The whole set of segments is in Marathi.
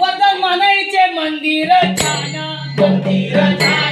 वरदान मनाईचे मंदिर छान मंदिर छान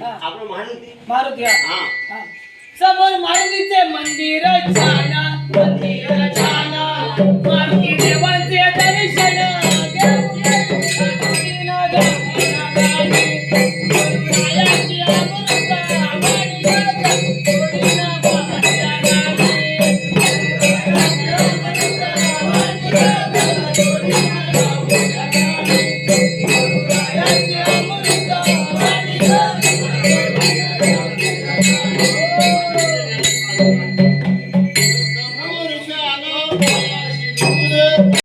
नाही मारुती मारुती हा. हा. समोर मारुतीचे मंदिर छान मंदिर छान